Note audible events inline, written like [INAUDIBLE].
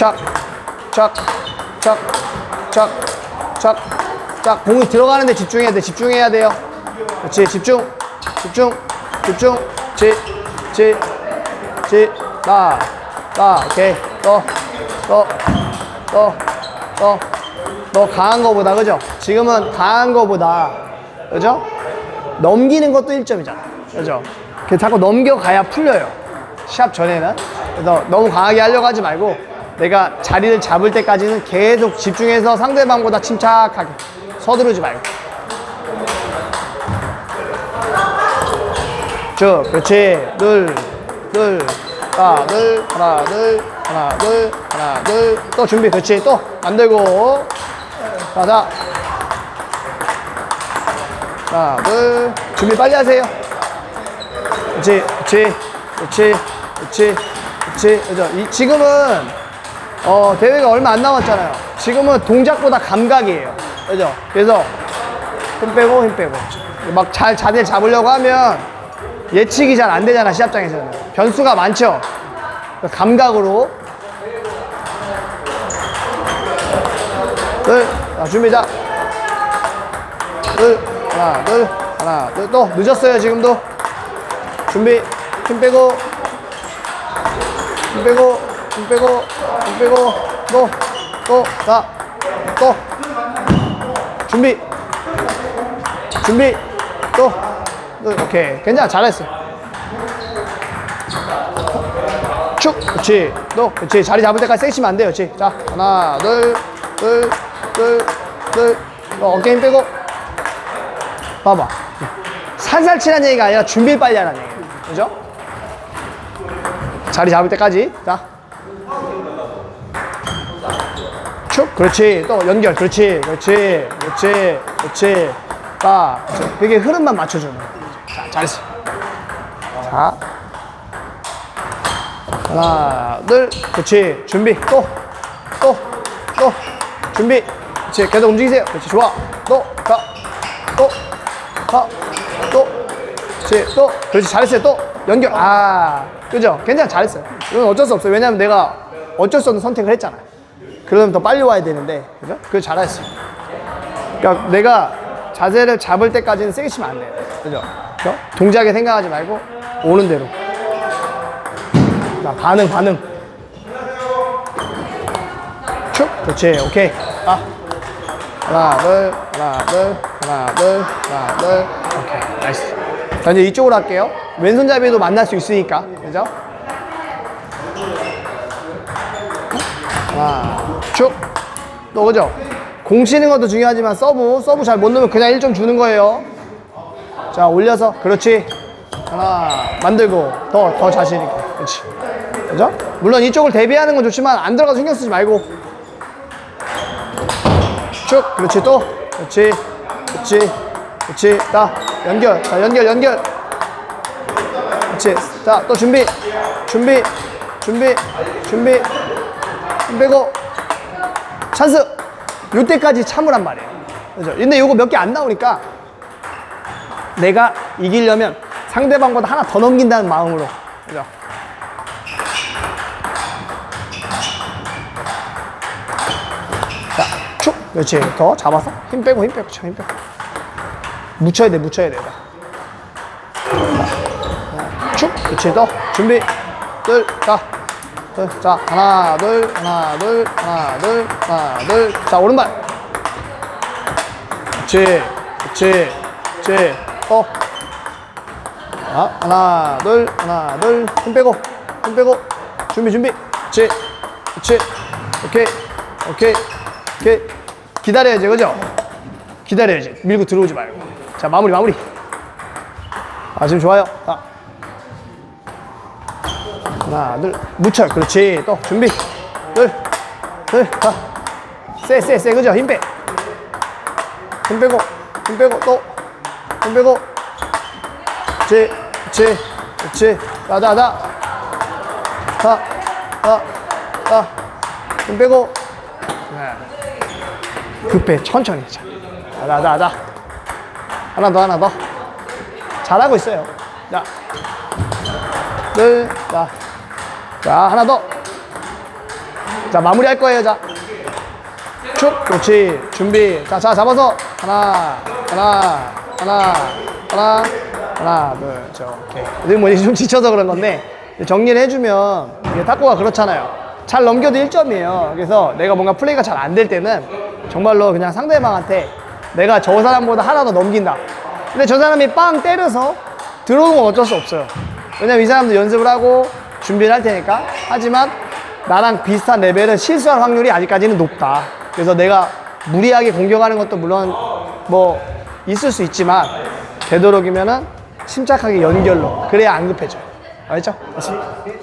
착, 착, 착, 착, 착, 착. 공이 들어가는데 집중해야 돼. 집중해야 돼요. 그렇지. 집중, 집중, 집중. 지, 지, 지. 나, 나. 오케이. 또, 또, 또, 또. 너 강한 거보다 그죠? 지금은 강한 거보다 그죠? 넘기는 것도 1점이잖아. 그죠? 그 자꾸 넘겨가야 풀려요. 시합 전에는. 그래서 너무 강하게 하려고 하지 말고 내가 자리를 잡을 때까지는 계속 집중해서 상대방보다 침착하게 서두르지 말고. 쭉, 그렇지. 둘, 둘, 하나, 둘, 하나, 둘, 하나, 둘, 하나, 둘. 또 준비, 그렇지. 또 만들고. 가자. 하나, 둘. 준비 빨리 하세요. 그렇지, 그렇지, 그렇지, 그렇지, 그렇지. 이, 지금은 어, 대회가 얼마 안 남았잖아요. 지금은 동작보다 감각이에요. 그죠? 그래서 힘 빼고 힘 빼고 막 잘 자세 잡으려고 하면 예측이 잘 안 되잖아 시합장에서는 변수가 많죠. 감각으로 둘, 자, 준비자. 둘, 하나, 둘, 하나, 둘, 또 늦었어요 지금도. 준비, 힘 빼고, 힘 빼고, 힘 빼고, 힘 빼고, 또, 또, 자, 또. 준비, 준비, 또, 또, 오케이, 괜찮아, 잘했어. 축, 그렇지. 또, 그렇지. 자리 잡을 때까지 세시면 안 돼요. 그렇지. 자, 하나, 둘, 둘, 둘, 둘. 또 어깨 힘 빼고. 봐봐. 살살 치라는 얘기가 아니라 준비를 빨리 하라는 얘기예요. 그죠? 자리 잡을 때까지. 자. 축, 그렇지. 또 연결. 그렇지. 그렇지. 그렇지. 그렇지. 자, 그렇지. 그게 흐름만 맞춰주는. 자, 잘했어. 자. 하나, 둘, 그렇지. 준비. 또, 또, 또. 준비. 그렇지. 계속 움직이세요. 그렇지. 좋아. 또, 가. 또, 가. 또. 그렇지. 또. 그렇지. 잘했어요. 또. 연결. 아, 그죠? 괜찮아. 잘했어요. 이건 어쩔 수 없어요. 왜냐면 내가 어쩔 수 없는 선택을 했잖아. 그러면 더 빨리 와야 되는데. 그죠? 그걸 잘했어요. 그러니까 내가 자세를 잡을 때까지는 세게 치면 안 돼요. 그죠? 그죠? 동작에 생각하지 말고 오는 대로. 자, 반응, 반응. 축. 그렇지. 오케이. 아. 하나, 둘, 하나, 둘, 하나, 둘, 하나, 둘. 오케이. 나이스. 자, 이제 이쪽으로 할게요. 왼손잡이도 만날 수 있으니까. 그죠? 하나, 축. 또, 그죠? 공 치는 것도 중요하지만 서브, 서브 잘 못 넣으면 그냥 1점 주는 거예요. 자, 올려서. 그렇지. 하나, 만들고. 더, 더 자신 있게. 그렇지. 그죠? 물론 이쪽을 대비하는 건 좋지만 안 들어가서 신경 쓰지 말고. 쭉. 그렇지. 또. 그렇지. 그렇지. 그렇지. 자, 연결. 자, 연결, 연결. 그렇지. 자, 또 준비. 준비. 준비. 준비. 힘 빼고. 찬스. 요때까지 참으란 말이에요. 그죠? 근데 요거 몇 개 안 나오니까 내가 이기려면 상대방보다 하나 더 넘긴다는 마음으로. 그죠? 자, 축. 그렇지. 더 잡아서 힘 빼고 힘 빼고 쳐, 힘 빼고. 묻혀야 돼, 묻혀야 돼. 자, 축. 그렇지. 더 준비. 둘, 자. 둘, 자, 하나, 둘, 하나, 둘, 하나, 둘, 하나, 둘. 자, 오른발. 그렇지. 그렇지. 그렇지. 어. 자, 하나, 둘, 하나, 둘. 힘 빼고. 힘 빼고. 준비, 준비. 그렇지. 그렇지. 오케이. 오케이. 오케이. 기다려야지, 그죠? 기다려야지. 밀고 들어오지 말고. 자, 마무리, 마무리. 아, 지금 좋아요. 자. 하나, 둘. 묻혀. 그렇지. 또, 준비. 둘. 둘. 자. 세, 세, 세. 그죠? 힘 빼. 힘 빼고. 힘 빼고. 또. 힘 빼고. 그렇지. 그렇지. 그렇지. 자, 자, 자. 자. 자. 자. 힘 빼고. 네. 급해 천천히 자, 자. 하나 더 하나 더 잘하고 있어요 자, 둘, 자, 자 하나 더 자, 마무리 할 거예요, 자. 축, 그렇지. 준비. 자, 자, 잡아서. 하나, 하나, 하나, 하나, 하나, 둘, 저, 오케이. 지금 뭐, [LAUGHS] 좀 지쳐서 그런 건데, 정리를 해주면, 이게 탁구가 그렇잖아요. 잘 넘겨도 1점이에요. 그래서 내가 뭔가 플레이가 잘 안 될 때는, 정말로 그냥 상대방한테 내가 저 사람보다 하나 더 넘긴다. 근데 저 사람이 빵 때려서 들어오는 건 어쩔 수 없어요. 왜냐면 이 사람도 연습을 하고 준비를 할 테니까. 하지만 나랑 비슷한 레벨은 실수할 확률이 아직까지는 높다. 그래서 내가 무리하게 공격하는 것도 물론 뭐 있을 수 있지만 되도록이면은 침착하게 연결로 그래야 안 급해져. 알겠죠? 알겠습니다.